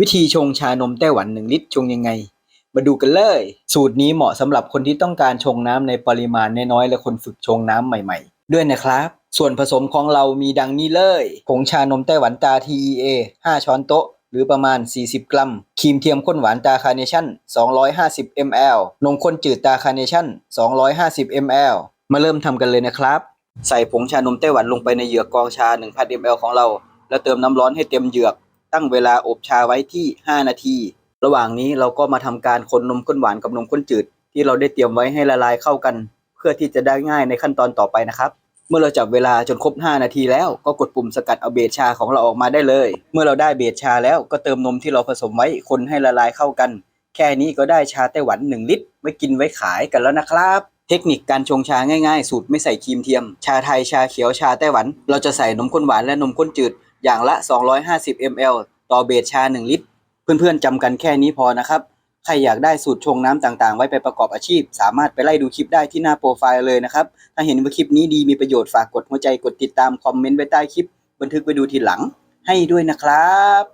วิธีชงชานมไต้หวัน 1 ลิตรชงยังไง มาดูกันเลย สูตรนี้เหมาะสำหรับคนที่ต้องการชงน้ำในปริมาณน้อยๆ และคนฝึกชงน้ำใหม่ๆ ด้วยนะครับ ส่วนผสมของเรามีดังนี้เลยผงชานมไต้หวันตา TEA 5 ช้อนโต๊ะ หรือประมาณ 40 กรัม ครีมเทียมข้นหวานตาคาร์เนชั่น 250 ml นมข้นจืดตาคาร์เนชั่น 250 ml มาเริ่มทำกันเลยนะครับ ใส่ผงชานมไต้หวันลงไปในเหยือกกองชา 1,000 ml ของเรา แล้วเติมน้ำร้อนให้เต็มเหยือก ตั้งเวลาอบชาไว้ที่ 5 นาที ระหว่างนี้เราก็มาทำการคนนมข้นหวานกับนมข้นจืด ที่เราได้เตรียมไว้ให้ละลายเข้ากัน เพื่อที่จะได้ง่ายในขั้นตอนต่อไปนะครับ เมื่อเราจับเวลาจนครบ 5 นาทีแล้วก็กดปุ่มสกัดเอาเบสชาของเราออกมาได้เลย เมื่อเราได้เบสชาแล้วก็เติมนมที่เราผสมไว้คนให้ละลายเข้ากัน แค่นี้ก็ได้ชาไต้หวัน 1 ลิตรไว้กินไว้ขายกันแล้วนะครับเทคนิคการชงชาง่ายๆ สูตรไม่ใส่ครีมเทียม ชาไทยชาเขียวชาไต้หวัน เราจะใส่นมข้นหวานและนมข้นจืด อย่างละ 250 ml ต่อเบสชา 1 ลิตร เพื่อนๆจำกันแค่นี้พอนะครับ ใครอยากได้สูตรชงน้ำต่างๆ ไว้ไปประกอบอาชีพ สามารถไปไล่ดูคลิปได้ที่หน้าโปรไฟล์เลยนะครับ ถ้าเห็นว่าคลิปนี้ดีมีประโยชน์ฝากกดหัวใจกดติดตามคอมเมนต์ไว้ใต้คลิป บันทึกไว้ดูทีหลังให้ด้วยนะครับ